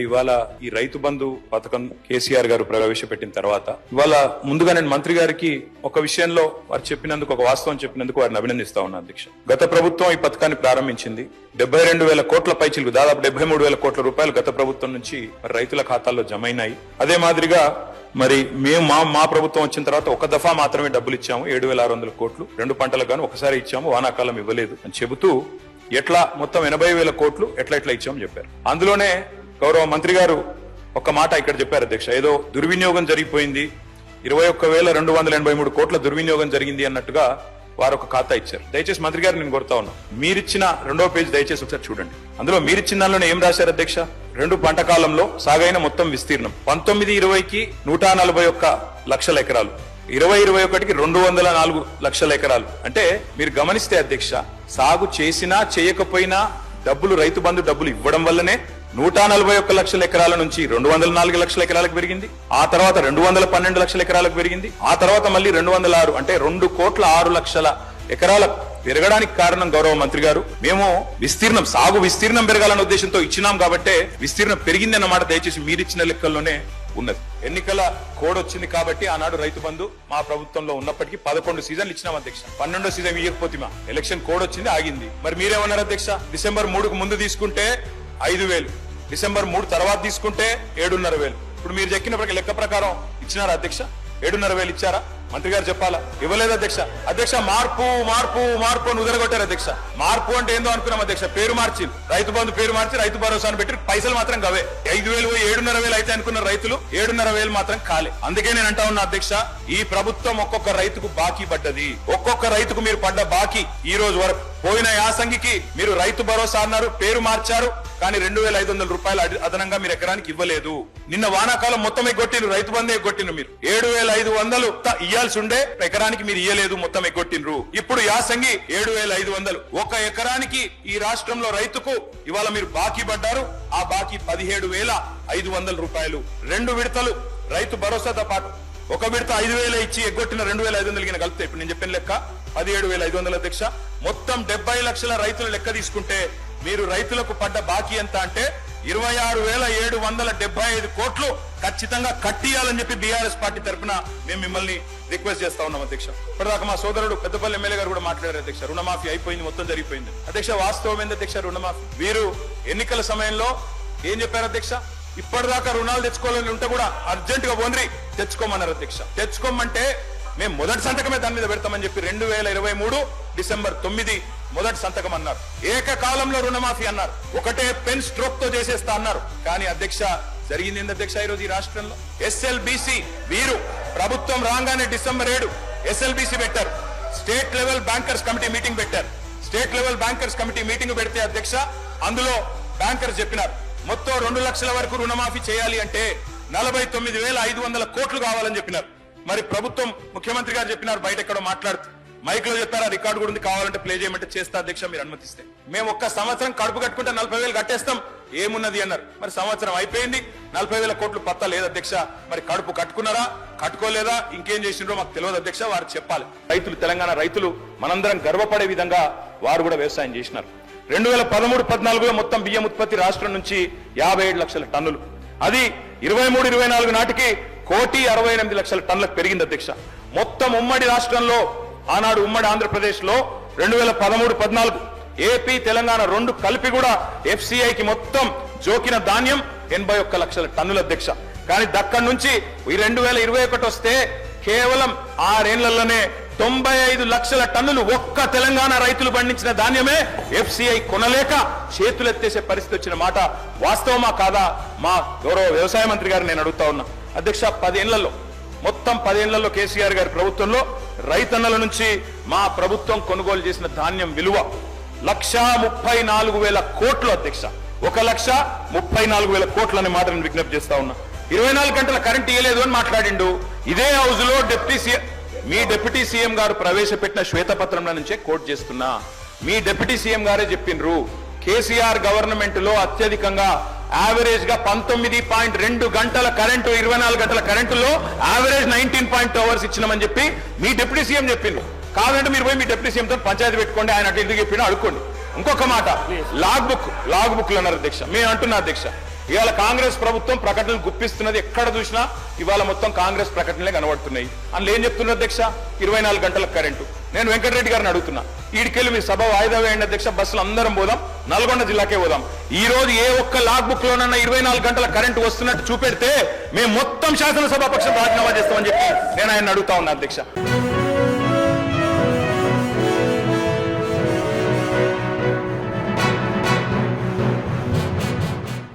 ఇవాళ ఈ రైతు బంధు పథకం కేసీఆర్ గారు ప్రవేశపెట్టిన తర్వాత ఇవాళ ముందుగా నేను మంత్రి గారికి ఒక విషయంలో వారు చెప్పినందుకు ఒక వాస్తవం చెప్పినందుకు వారిని అభినందిస్తా ఉన్నా అధ్యక్ష. గత ప్రభుత్వం ఈ పథకాన్ని ప్రారంభించింది. డెబ్బై రెండు వేల కోట్ల పైచిలకు దాదాపు డెబ్బై మూడు వేల కోట్ల రూపాయలు గత ప్రభుత్వం నుంచి రైతుల ఖాతాల్లో జమైనాయి అదే మాదిరిగా మరి మేము మా మా ప్రభుత్వం వచ్చిన తర్వాత ఒక దఫా మాత్రమే డబ్బులు ఇచ్చాము ఏడు వేల ఆరు వందల కోట్లు. రెండు పంటలకు గాను ఒకసారి ఇచ్చాము వానాకాలం ఇవ్వలేదు అని చెబుతూ ఎట్లా మొత్తం ఎనభై వేల కోట్లు ఎట్లా ఎట్లా ఇచ్చామని చెప్పారు. అందులోనే గౌరవ మంత్రి గారు ఒక మాట ఇక్కడ చెప్పారు అధ్యక్ష. ఏదో దుర్వినియోగం జరిగిపోయింది. ఇరవై ఒక్క వేల రెండు వందల ఎనభై మూడు కోట్ల దుర్వినియోగం జరిగింది అన్నట్టుగా వారు ఒక ఖాతా ఇచ్చారు. దయచేసి మంత్రి గారు నేను కోరుతా ఉన్నా. మీరిచ్చిన రెండో పేజ్ దయచేసి ఒకసారి చూడండి. అందులో మీరిచ్చిన దానిలోనే ఏం రాశారు అధ్యక్ష? రెండు పంట కాలంలో సాగైన మొత్తం విస్తీర్ణం. పంతొమ్మిది ఇరవైకి నూట నలభై ఒక్క లక్షల ఎకరాలు. ఇరవై ఇరవై ఒకటికి రెండు వందల నాలుగు లక్షల ఎకరాలు. అంటే మీరు గమనిస్తే అధ్యక్ష సాగు చేసినా చేయకపోయినా డబ్బులు రైతు బంధు డబ్బులు ఇవ్వడం వల్లనే నూట నలభై ఒక్క లక్షల ఎకరాల నుంచి రెండు వందల నాలుగు లక్షల ఎకరాలకు పెరిగింది. ఆ తర్వాత రెండు వందల పన్నెండు లక్షల ఎకరాలకు పెరిగింది. ఆ తర్వాత మళ్ళీ రెండు వందల ఆరు అంటే రెండు కోట్ల ఆరు లక్షల ఎకరాల పెరగడానికి కారణం గౌరవ మంత్రి గారు. మేము విస్తీర్ణం సాగు విస్తీర్ణం పెరగాలన్న ఉద్దేశంతో ఇచ్చినాం కాబట్టే విస్తీర్ణం పెరిగింది అన్నమాట దయచేసి మీరిచ్చిన లెక్కల్లోనే ఉన్నది. ఎన్నికల కోడ్ వచ్చింది కాబట్టి ఆనాడు రైతు బంధు మా ప్రభుత్వంలో ఉన్నప్పటికీ పదకొండు సీజన్లు ఇచ్చినాం అధ్యక్ష. పన్నెండో సీజన్ ఇవ్వకపోతే మా ఎలక్షన్ కోడ్ వచ్చింది ఆగింది. మరి మీరేమన్నారు అధ్యక్ష? డిసెంబర్ మూడుకు ముందు తీసుకుంటే ఐదు వేలు. డిసెంబర్ మూడు తర్వాత తీసుకుంటే ఏడున్నర వేలు. ఇప్పుడు మీరు చెప్పిన లెక్క ప్రకారం ఇచ్చినారా అధ్యక్ష? ఏడున్నర వేలు ఇచ్చారా? మంత్రి గారు చెప్పాలా? ఇవ్వలేదు అధ్యక్ష. అధ్యక్ష మార్పు మార్పు మార్పు అని ఉదరగొట్టారు అధ్యక్ష. మార్పు అంటే ఏందో అనుకున్నాం అధ్యక్ష. పేరు మార్చి రైతు బంధు పేరు మార్చి రైతు భరోసాను పెట్టి పైసలు మాత్రం గవే. ఐదు వేలు ఏడున్నర వేలు అయితే అనుకున్న రైతులు ఏడున్నర వేలు మాత్రం కాలే. అందుకే నేను అంటా ఉన్నా అధ్యక్ష ఈ ప్రభుత్వం ఒక్కొక్క రైతుకు బాకీ పడ్డది. ఒక్కొక్క రైతుకు మీరు పడ్డ బాకీ ఈ రోజు వరకు. పోయిన యాసంగికి మీరు రైతు భరోసా అన్నారు పేరు మార్చారు కానీ రెండు వేల ఐదు వందల రూపాయలు అదనంగా మీరు ఎకరానికి ఇవ్వలేదు. నిన్న వానాకాలం మొత్తం ఎగ్గొట్టిన రైతు బంధు ఎగ్గొట్టిన మీరు. ఏడు వేల ఐదు వందలు ఇయ్యాల్సి ఉండే ఎకరానికి మీరు ఇయ్యలేదు మొత్తం ఎగ్గొట్టినరు ఇప్పుడు యాసంగి ఏడు వేల ఐదు వందలు. ఒక ఎకరానికి ఈ రాష్ట్రంలో రైతుకు ఇవాళ మీరు బాకీ పడ్డారు. ఆ బాకీ పదిహేడు వేల ఐదు వందల రూపాయలు. రెండు విడతలు రైతు భరోసాతో పాటు ఒక విడత ఐదు వేల ఇచ్చి ఎగ్గొట్టిన రెండు వేల ఐదు వందలు కింద కలిపితే. ఇప్పుడు నేను చెప్పిన లెక్క పదిహేడు వేల ఐదు వందల అధ్యక్ష మొత్తం డెబ్బై లక్షల రైతుల లెక్క తీసుకుంటే మీరు రైతులకు పడ్డ బాకీ ఎంత అంటే ఇరవై ఆరు వేల ఏడు వందల డెబ్బై ఐదు కోట్లు ఖచ్చితంగా కట్టియాలని చెప్పి బీఆర్ఎస్ పార్టీ తరఫున మేము మిమ్మల్ని రిక్వెస్ట్ చేస్తా ఉన్నాం అధ్యక్ష. ఇప్పటిదాకా మా సోదరుడు పెద్దపల్లి ఎమ్మెల్యే గారు కూడా మాట్లాడారు అధ్యక్ష. రుణమాఫీ అయిపోయింది మొత్తం జరిగిపోయింది. అధ్యక్ష వాస్తవం ఏంది అధ్యక్ష రుణమాఫీ? వీరు ఎన్నికల సమయంలో ఏం చెప్పారు అధ్యక్ష? ఇప్పటిదాకా రుణాలు తెచ్చుకోవాలని ఉంటే కూడా అర్జెంట్గా పోంద్రి తెచ్చుకోమన్నారు అధ్యక్ష. తెచ్చుకోమంటే మేము మొదటి సంతకమే దాని మీద పెడతామని చెప్పి రెండు వేల ఇరవై మూడు డిసెంబర్ తొమ్మిది మొదటి సంతకం అన్నారు. ఏకకాలంలో రుణమాఫీ అన్నారు. ఒకటే పెన్ స్ట్రోక్తో చేసేస్తా అన్నారు. కానీ అధ్యక్ష జరిగింది ఏంది అధ్యక్ష ఈరోజు ఈ రాష్ట్రంలో? ఎస్ఎల్బిసి వీరు ప్రభుత్వం రాగానే డిసెంబర్ ఏడు ఎస్ఎల్బిసి పెట్టారు. State level bankers committee meeting పెట్టారు. State level bankers committee meeting పెడితే అధ్యక్ష అందులో బ్యాంకర్స్ చెప్పినారు. మొత్తం రెండు లక్షల వరకు రుణమాఫీ చేయాలి అంటే నలభై తొమ్మిది వేల ఐదు వందల కోట్లు కావాలని చెప్పినారు. మరి ప్రభుత్వం ముఖ్యమంత్రి గారు చెప్పినారు బయట ఎక్కడో మాట్లాడుతూ. మైక్లో చెప్పారా రికార్డు కూడా ఉంది కావాలంటే ప్లే చేయమంటే చేస్తా అధ్యక్ష మీరు అనుమతిస్తే. మేము ఒక్క సంవత్సరం కడుపు కట్టుకుంటే నలభై వేలు కట్టేస్తాం ఏమున్నది అన్నారు. మరి సంవత్సరం అయిపోయింది నలభై వేల కోట్లు పత్తా లేదు అధ్యక్ష. మరి కడుపు కట్టుకున్నారా కట్టుకోలేదా ఇంకేం చేసిండ్రో మాకు తెలియదు అధ్యక్ష వారు చెప్పాలి. రైతులు తెలంగాణ రైతులు మనందరం గర్వపడే విధంగా వారు కూడా వ్యవసాయం చేసినారు. రెండు వేల పదమూడు పద్నాలుగులో మొత్తం బియ్యం ఉత్పత్తి రాష్ట్రం నుంచి యాభై ఏడు లక్షల టన్నులు. అది ఇరవై మూడు ఇరవై నాలుగు నాటికి కోటి అరవై ఎనిమిది లక్షల టన్నులకు పెరిగింది అధ్యక్ష. మొత్తం ఉమ్మడి రాష్ట్రంలో ఆనాడు ఉమ్మడి ఆంధ్రప్రదేశ్లో రెండు వేల పదమూడు పద్నాలుగు ఏపీ తెలంగాణ రెండు కలిపి కూడా ఎఫ్సిఐకి మొత్తం జోకిన ధాన్యం ఎనభై ఒక్క లక్షల టన్నుల అధ్యక్ష. కానీ దక్కడి నుంచి ఈ రెండు వేల ఇరవై ఒకటి వస్తే కేవలం ఆరేళ్ళలోనే తొంభై ఐదు లక్షల టన్నులు ఒక్క తెలంగాణ రైతులు పండించిన ధాన్యమే ఎఫ్సిఐ కొనలేక చేతులెత్తేసే పరిస్థితి వచ్చిన మాట వాస్తవమా కాదా? మా గౌరవ వ్యవసాయ మంత్రి గారు నేను అడుగుతా ఉన్నా. అధ్యక్ష పదేళ్ళలో మొత్తం పదేళ్ళలో కేసీఆర్ గారి ప్రభుత్వంలో రైతన్నల నుంచి మా ప్రభుత్వం కొనుగోలు చేసిన ధాన్యం విలువ లక్షా ముప్పై నాలుగు వేల కోట్లు అధ్యక్ష. ఒక లక్ష ముప్పై నాలుగు వేల కోట్లు అనే మాట నేను విజ్ఞప్తి చేస్తా ఉన్నా. ఇరవై నాలుగు గంటల కరెంట్ ఇవ్వలేదు అని మాట్లాడిండు. ఇదే హౌస్లో డిప్యూటీ సీఎం మీ డిప్యూటీ సీఎం గారు ప్రవేశపెట్టిన శ్వేతపత్రంలో నుంచే కోట్ చేస్తున్నా. మీ డిప్యూటీ సీఎం గారే చెప్పిండ్రు. కేసీఆర్ గవర్నమెంట్లో అత్యధికంగా యావరేజ్గా పంతొమ్మిది పాయింట్ రెండు గంటల కరెంటు ఇరవై నాలుగు గంటల కరెంటులో average nineteen point two hours ఇచ్చినామని చెప్పి మీ డిప్యూటీ సీఎం చెప్పింది కాదంటే మీరు పోయి మీ డిప్యూటీ సీఎంతో పంచాయతీ పెట్టుకోండి ఆయన అటు ఎందుకు చెప్పినా అడుక్కోండి. ఇంకొక మాట లాగ్ బుక్ లాగ్ బుక్లు అన్నారు అధ్యక్ష మేము అంటున్నా అధ్యక్ష ఇవాళ కాంగ్రెస్ ప్రభుత్వం ప్రకటనలు గుప్పిస్తున్నది ఎక్కడ చూసినా ఇవాళ మొత్తం కాంగ్రెస్ ప్రకటనలే కనబడుతున్నాయి. అందులో ఏం చెప్తున్నారు అధ్యక్ష? ఇరవై నాలుగు గంటల కరెంటు నేను వెంకటరెడ్డి గారిని అడుగుతున్నా. ఈడికెళ్ళి మీ సభ వాయిదా వేయండి అధ్యక్ష బస్సులు అందరం పోదాం నల్గొండ జిల్లాకే పోదాం. ఈ రోజు ఏ ఒక్క లాక్ బుక్ లోనన్నా ఇరవై నాలుగు గంటల కరెంటు వస్తున్నట్టు చూపెడితే మేము మొత్తం శాసనసభాపక్షం రాజీనామా చేస్తామని చెప్పి నేను ఆయన అడుగుతా ఉన్నా అధ్యక్ష.